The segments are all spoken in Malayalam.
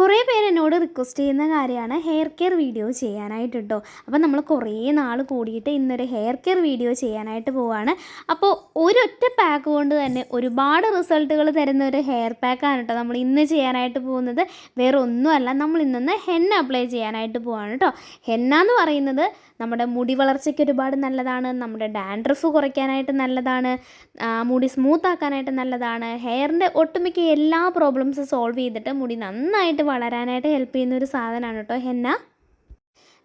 കുറേ പേര് എന്നോട് റിക്വസ്റ്റ് ചെയ്യുന്ന കാര്യമാണ് ഹെയർ കെയർ വീഡിയോ ചെയ്യാനായിട്ട് കേട്ടോ അപ്പോൾ നമ്മൾ കുറേ നാൾ കൂടിയിട്ട് ഇന്നൊരു ഹെയർ കെയർ വീഡിയോ ചെയ്യാനായിട്ട് പോവാണ്. അപ്പോൾ ഒരൊറ്റ പാക്ക് കൊണ്ട് തന്നെ ഒരുപാട് റിസൾട്ടുകൾ തരുന്ന ഒരു ഹെയർ പാക്കാണ് കേട്ടോ നമ്മൾ ഇന്ന് ചെയ്യാനായിട്ട് പോകുന്നത്. വേറെ ഒന്നുമല്ല നമ്മൾ ഇന്നൊന്ന് ഹെന്ന അപ്ലൈ ചെയ്യാനായിട്ട് പോവാണ് കേട്ടോ ഹെന്ന എന്ന് പറയുന്നത് നമ്മുടെ മുടി വളർച്ചയ്ക്ക് ഒരുപാട് നല്ലതാണ് നമ്മുടെ ഡാൻഡ്രഫ് കുറയ്ക്കാനായിട്ട് നല്ലതാണ് മുടി സ്മൂത്ത് ആക്കാനായിട്ട് നല്ലതാണ് ഹെയറിന്റെ ഒട്ടുമിക്ക എല്ലാ പ്രോബ്ലംസും സോൾവ് ചെയ്തിട്ട് മുടി നന്നായിട്ട് വളരാനായിട്ട് ഹെൽപ്പ് ചെയ്യുന്ന ഒരു സാധനമാണ് കേട്ടോ ഹെന്ന.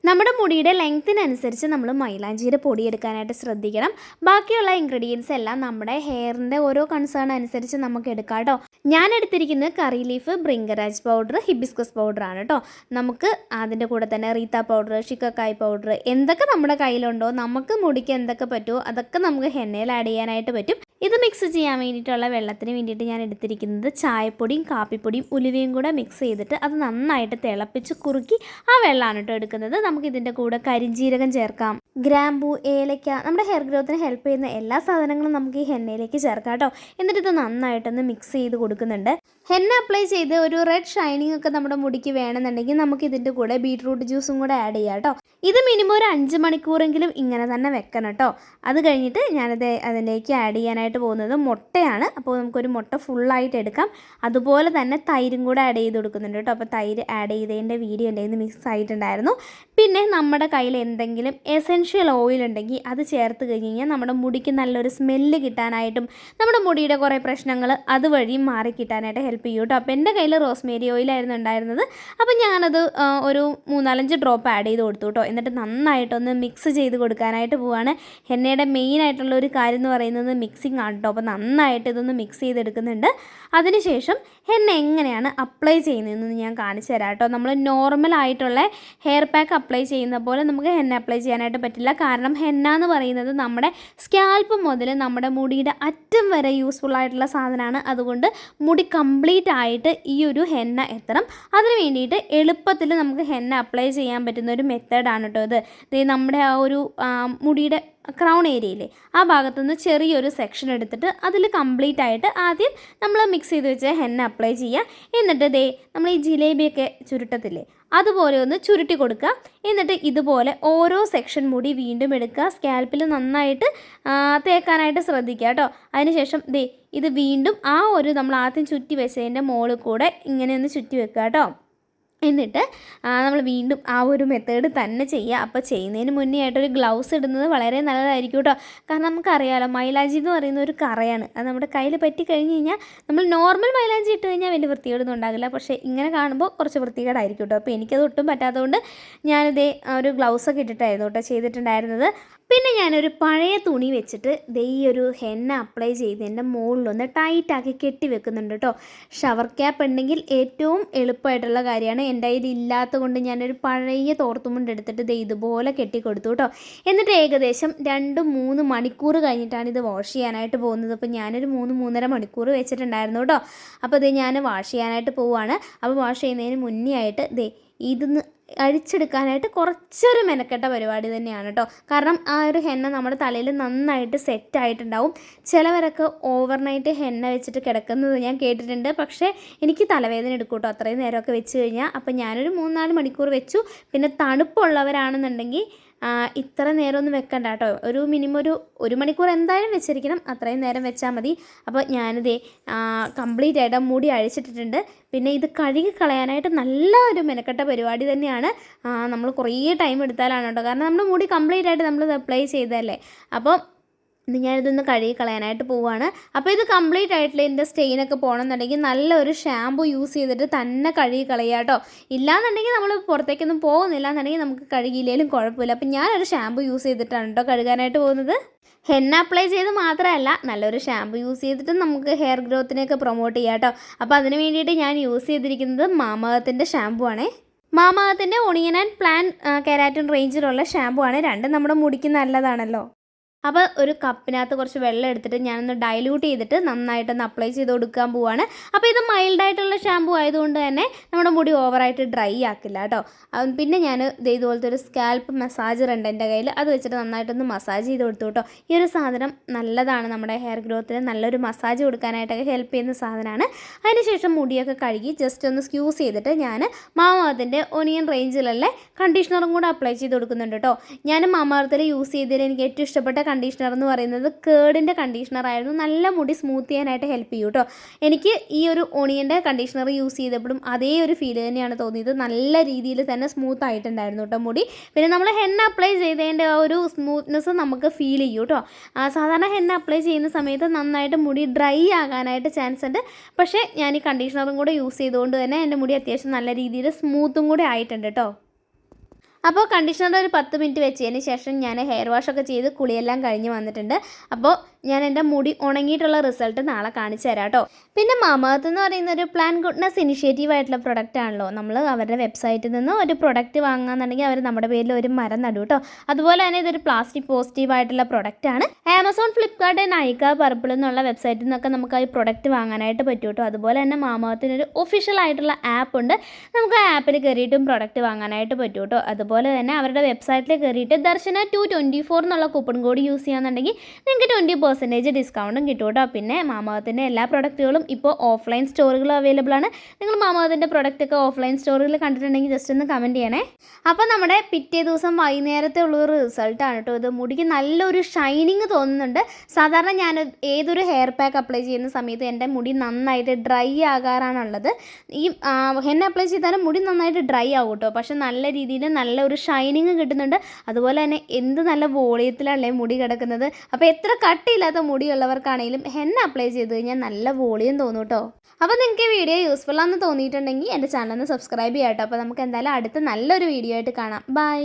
നമ്മുടെ മുടിയുടെ ലെങ്ത്തിനനുസരിച്ച് നമ്മൾ മൈലാഞ്ചിയുടെ പൊടി എടുക്കാനായിട്ട് ശ്രദ്ധിക്കണം. ബാക്കിയുള്ള ഇൻഗ്രീഡിയൻസ് എല്ലാം നമ്മുടെ ഹെയറിന്റെ ഓരോ കൺസേൺ അനുസരിച്ച് നമുക്ക് എടുക്കാം കേട്ടോ. ഞാൻ എടുത്തിരിക്കുന്നത് curry leaf bhringraj powder hibiscus പൗഡറാണ് കേട്ടോ. നമുക്ക് അതിന്റെ കൂടെ തന്നെ റീത്ത പൗഡർ ഷിക്കക്കായ് പൗഡർ എന്തൊക്കെ നമ്മുടെ കയ്യിലുണ്ടോ നമുക്ക് മുടിക്ക് എന്തൊക്കെ പറ്റുമോ അതൊക്കെ നമുക്ക് ഹെന്നയിൽ ആഡ് ചെയ്യാനായിട്ട് പറ്റും. ഇത് മിക്സ് ചെയ്യാൻ വേണ്ടിയിട്ടുള്ള വെള്ളത്തിന് വേണ്ടിയിട്ട് ഞാൻ എടുത്തിരിക്കുന്നത് ചായപ്പൊടിയും കാപ്പിപ്പൊടിയും ഉലുവയും കൂടെ മിക്സ് ചെയ്തിട്ട് അത് നന്നായിട്ട് തിളപ്പിച്ച് കുറുക്കി ആ വെള്ളമാണ് കേട്ടോ എടുക്കുന്നത്. നമുക്ക് ഇതിന്റെ കൂടെ കരിഞ്ജീരകം ചേർക്കാം. ഗ്രാമ്പൂ ഏലക്ക നമ്മുടെ ഹെയർ ഗ്രോത്തിന് ഹെൽപ്പ് ചെയ്യുന്ന എല്ലാ സാധനങ്ങളും നമുക്ക് ഈ ഹെന്നയിലേക്ക് ചേർക്കാം കേട്ടോ എന്നിട്ട് ഇത് നന്നായിട്ടൊന്ന് മിക്സ് ചെയ്ത് കൊടുക്കുന്നുണ്ട്. ഹെന്ന അപ്ലൈ ചെയ്ത് ഒരു റെഡ് ഷൈനിങ് ഒക്കെ നമ്മുടെ മുടിക്ക് വേണമെന്നുണ്ടെങ്കിൽ നമുക്ക് ഇതിന്റെ കൂടെ ബീട്രൂട്ട് ജ്യൂസും കൂടെ ആഡ് ചെയ്യാം കേട്ടോ ഇത് മിനിമം ഒരു അഞ്ച് മണിക്കൂറെങ്കിലും ഇങ്ങനെ തന്നെ വെക്കണം കേട്ടോ അത് കഴിഞ്ഞിട്ട് ഞാനത് അതിലേക്ക് ആഡ് ചെയ്യാനായിട്ട് പോകുന്നത് മുട്ടയാണ്. അപ്പോൾ നമുക്കൊരു മുട്ട ഫുള്ളായിട്ട് എടുക്കാം. അതുപോലെ തന്നെ തൈരും കൂടെ ആഡ് ചെയ്ത് കൊടുക്കുന്നുണ്ട് കേട്ടോ അപ്പോൾ തൈര് ആഡ് ചെയ്തതിന്റെ വീഡിയോ എന്റെ നിന്ന് മിക്സ് ആയിട്ടുണ്ടായിരുന്നു. പിന്നെ നമ്മുടെ കയ്യിൽ എന്തെങ്കിലും എസെൻഷ്യൽ ഓയിൽ ഉണ്ടെങ്കിൽ അത് ചേർത്ത് കഴിഞ്ഞ് കഴിഞ്ഞാൽ നമ്മുടെ മുടിക്ക് നല്ലൊരു സ്മെല്ല് കിട്ടാനായിട്ടും നമ്മുടെ മുടിയുടെ കുറേ പ്രശ്നങ്ങൾ അതുവഴി മാറി കിട്ടാനായിട്ട് ഹെൽപ്പ് ചെയ്യും കേട്ടോ. അപ്പോൾ എന്റെ കയ്യിൽ റോസ്മേരി ഓയിലായിരുന്നു ഉണ്ടായിരുന്നത്. അപ്പോൾ ഞാനത് ഒരു മൂന്നാലഞ്ച് ഡ്രോപ്പ് ആഡ് ചെയ്ത് കൊടുത്തു കേട്ടോ. എന്നിട്ട് നന്നായിട്ടൊന്ന് മിക്സ് ചെയ്ത് കൊടുക്കാനായിട്ട് പോവാണ്. ഹെന്നയുടെ മെയിൻ ആയിട്ടുള്ള ഒരു കാര്യം എന്ന് പറയുന്നത് മിക്സിങ് ആണ് കേട്ടോ. അപ്പോൾ നന്നായിട്ട് ഇതൊന്ന് മിക്സ് ചെയ്തെടുക്കുന്നുണ്ട്. അതിനുശേഷം ഹെന്ന എങ്ങനെയാണ് അപ്ലൈ ചെയ്യുന്നതെന്ന് ഞാൻ കാണിച്ചു തരാം കേട്ടോ. നമ്മൾ നോർമൽ ആയിട്ടുള്ള ഹെയർ പാക്ക് അപ്ലൈ ചെയ്യുന്ന പോലെ നമുക്ക് ഹെന്ന അപ്ലൈ ചെയ്യാനായിട്ട് പറ്റില്ല. കാരണം ഹെന്ന എന്ന് പറയുന്നത് നമ്മുടെ സ്കാൽപ്പ് മുതൽ നമ്മുടെ മുടിയുടെ അറ്റം വരെ യൂസ്ഫുൾ ആയിട്ടുള്ള സാധനമാണ്. അതുകൊണ്ട് മുടി കംപ്ലീറ്റ് ആയിട്ട് ഈ ഒരു ഹെന്ന എത്തണം. അതിന് വേണ്ടിയിട്ട് എളുപ്പത്തിൽ നമുക്ക് ഹെന്ന അപ്ലൈ ചെയ്യാൻ പറ്റുന്ന ഒരു മെത്തേഡാണ് കേട്ടോ ഇത്. ദേ നമ്മുടെ ആ ഒരു മുടിയുടെ ക്രൗൺ ഏരിയയിലെ ആ ഭാഗത്തുനിന്ന് ചെറിയൊരു സെക്ഷൻ എടുത്തിട്ട് അതിൽ കംപ്ലീറ്റ് ആയിട്ട് ആദ്യം നമ്മൾ മിക്സ് ചെയ്ത് വെച്ച ഹെന്ന അപ്ലൈ ചെയ്യുക എന്നിട്ട് ദേ നമ്മൾ ഈ ജിലേബിയൊക്കെ ചുരുട്ടത്തില്ലേ അതുപോലെ ഒന്ന് ചുരുട്ടി കൊടുക്കുക. എന്നിട്ട് ഇതുപോലെ ഓരോ സെക്ഷൻ മുടി വീണ്ടും എടുക്കുക. സ്കാൽപ്പിൽ നന്നായിട്ട് തേക്കാനായിട്ട് ശ്രദ്ധിക്കുക കേട്ടോ അതിനുശേഷം ദേ ഇത് വീണ്ടും ആ ഒരു നമ്മൾ ആദ്യം ചുറ്റി വെച്ചതിന്റെ മുകളിൽ കൂടെ ഇങ്ങനെ ഒന്ന് ചുറ്റി വെക്കുക കേട്ടോ. എന്നിട്ട് നമ്മൾ വീണ്ടും ആ ഒരു മെത്തേഡ് തന്നെ ചെയ്യുക. അപ്പോൾ ചെയ്യുന്നതിന് മുന്നേ ആയിട്ടൊരു ഗ്ലൗസ് ഇടുന്നത് വളരെ നല്ലതായിരിക്കും കേട്ടോ. കാരണം നമുക്കറിയാമല്ലോ മൈലാഞ്ചി എന്ന് പറയുന്ന ഒരു കറയാണ്. അത് നമ്മുടെ കയ്യിൽ പറ്റി കഴിഞ്ഞ് കഴിഞ്ഞാൽ നമ്മൾ നോർമൽ മൈലാഞ്ചി ഇട്ട് കഴിഞ്ഞാൽ വലിയ വൃത്തികേടൊന്നും ഉണ്ടാകില്ല. പക്ഷേ ഇങ്ങനെ കാണുമ്പോൾ കുറച്ച് വൃത്തികേടായിരിക്കും കേട്ടോ. അപ്പോൾ എനിക്കത് ഒട്ടും പറ്റാത്തതുകൊണ്ട് ഞാനിതേ ഒരു ഗ്ലൗസൊക്കെ ഇട്ടിട്ടായിരുന്നു കേട്ടോ ചെയ്തിട്ടുണ്ടായിരുന്നത്. പിന്നെ ഞാനൊരു പഴയ തുണി വെച്ചിട്ട് ദേ ഈ ഒരു ഹെന്ന അപ്ലൈ ചെയ്ത് ചെയ്തതിന്റെ മുകളിലൊന്ന് ടൈറ്റാക്കി കെട്ടി വെക്കുന്നുണ്ട് കേട്ടോ. ഷവർ ക്യാപ്പ് ഉണ്ടെങ്കിൽ ഏറ്റവും എളുപ്പമായിട്ടുള്ള കാര്യമാണ്. എന്റെ കയ്യിൽ ഇല്ലാത്തത് കൊണ്ട് ഞാനൊരു പഴയ തോർത്തുമുണ്ട് എടുത്തിട്ട് ദേ ഇതുപോലെ കെട്ടി കൊടുത്തു കേട്ടോ. എന്നിട്ട് ഏകദേശം രണ്ട് മൂന്ന് മണിക്കൂർ കഴിഞ്ഞിട്ടാണ് ഇത് വാഷ് ചെയ്യാനായിട്ട് പോകുന്നത്. അപ്പോൾ ഞാനൊരു മൂന്ന് മൂന്നര മണിക്കൂർ വെച്ചിട്ടുണ്ടായിരുന്നു കേട്ടോ. അപ്പോൾ ഇത് ഞാൻ വാഷ് ചെയ്യാനായിട്ട് പോവുകയാണ്. അപ്പോൾ വാഷ് ചെയ്യുന്നതിന് മുന്നേ ആയിട്ട് ദേ ഇതൊന്ന് അഴിച്ചെടുക്കാനായിട്ട് കുറച്ചൊരു മെനക്കെട്ട പരിപാടി തന്നെയാണ് കേട്ടോ കാരണം ആ ഒരു ഹെന്ന നമ്മുടെ തലയിൽ നന്നായിട്ട് സെറ്റ് ആയിട്ടുണ്ടാവും. ചിലവരൊക്കെ ഓവർനൈറ്റ് ഹെന്ന വെച്ചിട്ട് കിടക്കുന്നത് ഞാൻ കേട്ടിട്ടുണ്ട്. പക്ഷേ എനിക്ക് തലവേദന എടുക്കും കേട്ടോ അത്രയും നേരമൊക്കെ വെച്ച് കഴിഞ്ഞാൽ. അപ്പം ഞാനൊരു മൂന്നാൽ മണിക്കൂർ വെച്ചു. പിന്നെ തണുപ്പുള്ളവരാണെന്നുണ്ടെങ്കിൽ ഇത്ര നേരം ഒന്നും വെക്കണ്ട കേട്ടോ. ഒരു മിനിമം ഒരു ഒരു മണിക്കൂർ എന്തായാലും വെച്ചിരിക്കണം. അത്രയും നേരം വെച്ചാൽ മതി. അപ്പോൾ ഞാനിതേ കംപ്ലീറ്റ് ആയിട്ട് മൂടി മുടി അഴിച്ചിട്ടിട്ടുണ്ട്. പിന്നെ ഇത് കഴുകി കളയാനായിട്ട് നല്ല ഒരു മെനക്കെട്ട പരിപാടി തന്നെയാണ്. നമ്മൾ കുറേ ടൈം എടുത്താലാണ് കേട്ടോ. കാരണം നമ്മൾ മുടി കംപ്ലീറ്റ് ആയിട്ട് നമ്മൾ അപ്ലൈ ചെയ്തതല്ലേ. അപ്പോൾ ഇത് ഞാനിതൊന്ന് കഴുകി കളയാനായിട്ട് പോവുകയാണ് അപ്പോൾ ഇത് കംപ്ലീറ്റ് ആയിട്ടുള്ള ഇതിന്റെ സ്റ്റെയിനൊക്കെ പോകണമെന്നുണ്ടെങ്കിൽ നല്ലൊരു ഷാമ്പു യൂസ് ചെയ്തിട്ട് തന്നെ കഴുകി കളയുക കേട്ടോ ഇല്ലാന്നുണ്ടെങ്കിൽ നമ്മൾ പുറത്തേക്കൊന്നും പോകുന്നില്ല എന്നുണ്ടെങ്കിൽ നമുക്ക് കഴുകിയില്ലെങ്കിലും കുഴപ്പമില്ല. അപ്പോൾ ഞാനൊരു ഷാമ്പു യൂസ് ചെയ്തിട്ടാണ് കേട്ടോ കഴുകാനായിട്ട് പോകുന്നത്. ഹെന്ന അപ്ലൈ ചെയ്ത് മാത്രമല്ല നല്ലൊരു ഷാമ്പു യൂസ് ചെയ്തിട്ട് നമുക്ക് ഹെയർ ഗ്രോത്തിനെയൊക്കെ പ്രൊമോട്ട് ചെയ്യാം കേട്ടോ അപ്പോൾ അതിന് വേണ്ടിയിട്ട് ഞാൻ യൂസ് ചെയ്തിരിക്കുന്നത് മാമകത്തിന്റെ ഷാമ്പു ആണേ. മാമകത്തിന്റെ ഒണിയൻ ആൻഡ് പ്ലാൻ കെരാറ്റിൻ റേഞ്ചിലുള്ള ഷാമ്പു ആണ്. രണ്ടും നമ്മുടെ മുടിക്ക് നല്ലതാണല്ലോ. അപ്പോൾ ഒരു കപ്പിനകത്ത് കുറച്ച് വെള്ളം എടുത്തിട്ട് ഞാനൊന്ന് ഡൈല്യൂട്ട് ചെയ്തിട്ട് നന്നായിട്ടൊന്ന് അപ്ലൈ ചെയ്ത് കൊടുക്കാൻ പോവാണ്. അപ്പോൾ ഇത് മൈൽഡായിട്ടുള്ള ഷാമ്പു ആയതുകൊണ്ട് തന്നെ നമ്മുടെ മുടി ഓവറായിട്ട് ഡ്രൈ ആക്കില്ല കേട്ടോ പിന്നെ ഞാൻ ഇതുപോലത്തെ ഒരു സ്കാൽപ്പ് മസാജർ ഉണ്ട് എന്റെ കയ്യിൽ അത് വെച്ചിട്ട് നന്നായിട്ടൊന്ന് മസാജ് ചെയ്ത് കൊടുത്തു കേട്ടോ ഈ ഒരു സാധനം നല്ലതാണ് നമ്മുടെ ഹെയർ ഗ്രോത്തിന് നല്ലൊരു മസാജ് കൊടുക്കാനായിട്ടൊക്കെ ഹെൽപ്പ് ചെയ്യുന്ന സാധനമാണ് അതിനുശേഷം മുടിയൊക്കെ കഴുകി ജസ്റ്റ് ഒന്ന് സ്ക്യൂസ് ചെയ്തിട്ട് ഞാൻ മാമാർത്തിന്റെ ഒനിയൻ റേഞ്ചിലുള്ള കണ്ടീഷണറും കൂടെ അപ്ലൈ ചെയ്ത് കൊടുക്കുന്നുണ്ട് കേട്ടോ ഞാൻ മാമാർത്തിൽ യൂസ് ചെയ്തതിൽ എനിക്ക് ഏറ്റവും ഇഷ്ടപ്പെട്ട കണ്ടീഷണർ എന്ന് പറയുന്നത് കേടിന്റെ കണ്ടീഷണർ ആയിരുന്നു. നല്ല മുടി സ്മൂത്ത് ചെയ്യാനായിട്ട് ഹെൽപ്പ് ചെയ്യും കേട്ടോ എനിക്ക് ഈ ഒരു ഓണിയന്റെ കണ്ടീഷണർ യൂസ് ചെയ്തപ്പോഴും അതേ ഒരു ഫീൽ തന്നെയാണ് തോന്നിയത്. നല്ല രീതിയിൽ തന്നെ സ്മൂത്ത് ആയിട്ടുണ്ടായിരുന്നു കേട്ടോ മുടി. പിന്നെ നമ്മൾ ഹെന്ന അപ്ലൈ ചെയ്തതിന്റെ ആ ഒരു സ്മൂത്ത്നെസ് നമുക്ക് ഫീൽ ചെയ്യും കേട്ടോ സാധാരണ ഹെന്ന അപ്ലൈ ചെയ്യുന്ന സമയത്ത് നന്നായിട്ട് മുടി ഡ്രൈ ആകാനായിട്ട് ചാൻസ് ഉണ്ട്. പക്ഷേ ഞാൻ ഈ കണ്ടീഷണറും കൂടെ യൂസ് ചെയ്തുകൊണ്ട് തന്നെ എന്റെ മുടി അത്യാവശ്യം നല്ല രീതിയിൽ സ്മൂത്തും കൂടെ ആയിട്ടുണ്ട് കേട്ടോ അപ്പോൾ കണ്ടീഷണർ ഒരു പത്ത് മിനിറ്റ് വെച്ചതിന് ശേഷം ഞാൻ ഹെയർ വാഷൊക്കെ ചെയ്ത് കുളിയെല്ലാം കഴിഞ്ഞ് വന്നിട്ടുണ്ട്. അപ്പോൾ ഞാൻ എന്റെ മുടി ഉണങ്ങിയിട്ടുള്ള റിസൾട്ട് നാളെ കാണിച്ചു തരാം കേട്ടോ പിന്നെ മാമത്ത് എന്ന് പറയുന്ന ഒരു പ്ലാൻ ഗുഡ്നസ് ഇനിഷ്യേറ്റീവ് ആയിട്ടുള്ള പ്രൊഡക്റ്റ് ആണല്ലോ. നമ്മൾ അവരുടെ വെബ്സൈറ്റിൽ നിന്ന് ഒരു പ്രൊഡക്റ്റ് വാങ്ങാന്നുണ്ടെങ്കിൽ അവർ നമ്മുടെ പേരിൽ ഒരു മരം നടും കേട്ടോ. അതുപോലെ തന്നെ ഇതൊരു പ്ലാസ്റ്റിക് പോസിറ്റീവ് ആയിട്ടുള്ള പ്രൊഡക്റ്റ് ആണ്. ആമസോൺ ഫ്ലിപ്കാർട്ട് നൈക്ക പർപ്പിൾ എന്നുള്ള വെബ്സൈറ്റിൽ നിന്നൊക്കെ നമുക്ക് ഈ പ്രൊഡക്റ്റ് വാങ്ങാനായിട്ട് പറ്റും കേട്ടോ. അതുപോലെ തന്നെ മാമാത്തിനൊരു ഒഫീഷ്യൽ ആയിട്ടുള്ള ആപ്പ് ഉണ്ട്. നമുക്ക് ആ ആപ്പിൽ കയറിയിട്ടും പ്രൊഡക്റ്റ് വാങ്ങാനായിട്ട് പറ്റും കേട്ടോ. അതുപോലെ തന്നെ അവരുടെ വെബ്സൈറ്റിൽ കയറിയിട്ട് ദർശന ടു ട്വന്റി ഫോർ എന്നുള്ള കൂപ്പൺ കോഡ് യൂസ് ചെയ്യാന്നുണ്ടെങ്കിൽ നിങ്ങൾക്ക് ട്വന്റി പെർസെന്റേജ് ഡിസ്കൗണ്ടും കിട്ടും കേട്ടോ. പിന്നെ മാമാവത്തിന്റെ എല്ലാ പ്രൊഡക്റ്റുകളും ഇപ്പോൾ ഓഫ്ലൈൻ സ്റ്റോറുകൾ അവൈലബിൾ ആണ്. നിങ്ങൾ മാമാവത്തിന്റെ പ്രൊഡക്റ്റ് ഒക്കെ ഓഫ്ലൈൻ സ്റ്റോറുകളിൽ കണ്ടിട്ടുണ്ടെങ്കിൽ ജസ്റ്റ് ഒന്ന് കമന്റ് ചെയ്യണേ. അപ്പോൾ നമ്മുടെ പിറ്റേ ദിവസം വൈകുന്നേരത്തെ ഉള്ള ഒരു റിസൾട്ടാണ് കേട്ടോ ഇത്. മുടിക്ക് നല്ലൊരു ഷൈനിങ് തോന്നുന്നുണ്ട്. സാധാരണ ഞാൻ ഏതൊരു ഹെയർ പാക്ക് അപ്ലൈ ചെയ്യുന്ന സമയത്ത് എന്റെ മുടി നന്നായിട്ട് ഡ്രൈ ആകാറാണുള്ളത്. ഈ ഹെന്ന അപ്ലൈ ചെയ്താലും മുടി നന്നായിട്ട് ഡ്രൈ ആവും കേട്ടോ. പക്ഷെ നല്ല രീതിയിൽ നല്ല ഒരു ഷൈനിങ് കിട്ടുന്നുണ്ട്. അതുപോലെ തന്നെ എന്ത് നല്ല വോളിയത്തിലല്ലേ മുടി കിടക്കുന്നത്. അപ്പോൾ എത്ര കട്ടിയില്ലാത്ത മുടിയുള്ളവർക്കാണെങ്കിലും ഹെന്ന അപ്ലൈ ചെയ്ത് കഴിഞ്ഞാൽ നല്ല വോളിയം തോന്നും കേട്ടോ അപ്പോൾ നിങ്ങൾക്ക് ഈ വീഡിയോ യൂസ്ഫുൾ ആണെന്ന് തോന്നിയിട്ടുണ്ടെങ്കിൽ എന്റെ ചാനൽ ഒന്ന് സബ്സ്ക്രൈബ് ചെയ്യാം കേട്ടോ അപ്പോൾ നമുക്ക് എന്തായാലും അടുത്ത നല്ലൊരു വീഡിയോ ആയിട്ട് കാണാം. ബൈ